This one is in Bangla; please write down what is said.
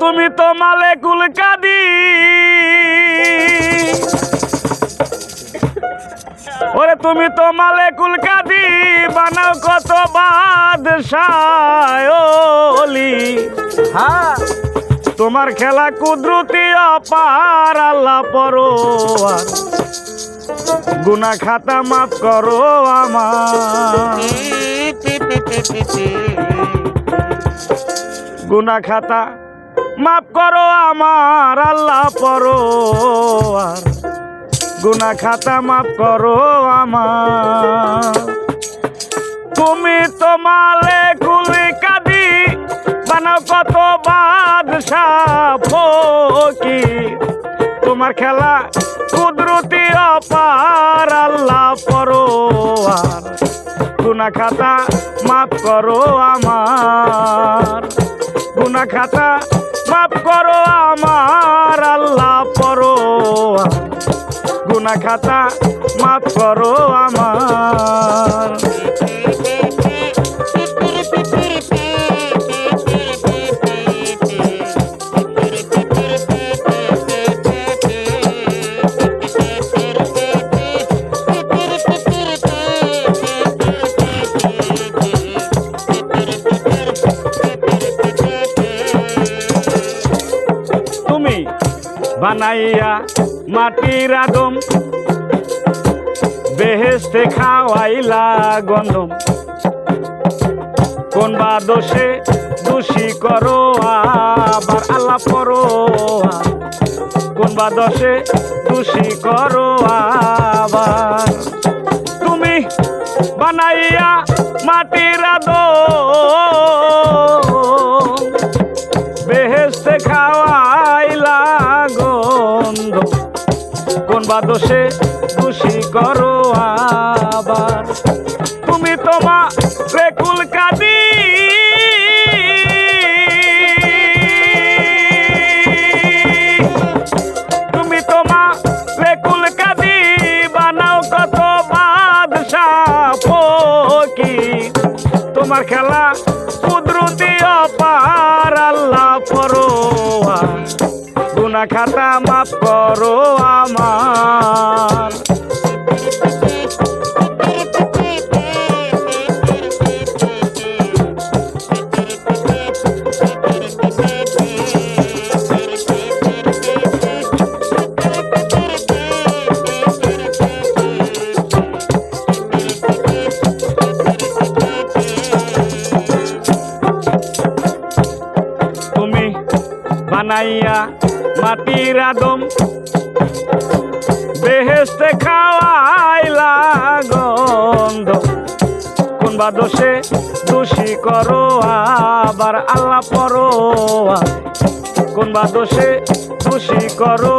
তুমি তো মালে কুলকাদি ওরে তুমি তো মালে কুলকাদি বানাও কত বাদশায়লি হ্যাঁ তোমার খেলা কুদরতি অপার আল্লাহ পরোয়ার গুনা খাতা মাফ করো আমার গুনা খাতা মাফ করো আমার আল্লাহ পরোয়ার গুনা খাতা মাফ করো আমার। তুমি তো মালে কুলি কাদি, বানাও কত বাদশাহ ফকি তোমার খেলা কুদরতি অপার আল্লাহ পরোয়ার গুনা খাতা মাফ করো আমার। গুনা খাতা মাফ করো আমার আল্লাহ পর। গুনা খাতা মাফ করো আমার। বানাইয়া মাটির আদম বেহেস্তে খাওয়াইলা গন্ধম। কোন বা দোষে দোষী করো আবার আল্লাহ পরো কোন বা দোষে দোষী করো আবার গন্ধ কোন বা দোষে খুশি করো আবার? তুমি তোমা রেকুল কাদি। খেলা কুদরতি অপার, আল্লাহ পরোয়া গুনা খাতা মাফ করো আমার। বানাইয়া মাটির আদম বেহেস্তে খাওয়াইলা গন্ধ কোন বা দোষে দোষী করো আবার আল্লাহ পরোয়া কোন বা দোষে দোষী করো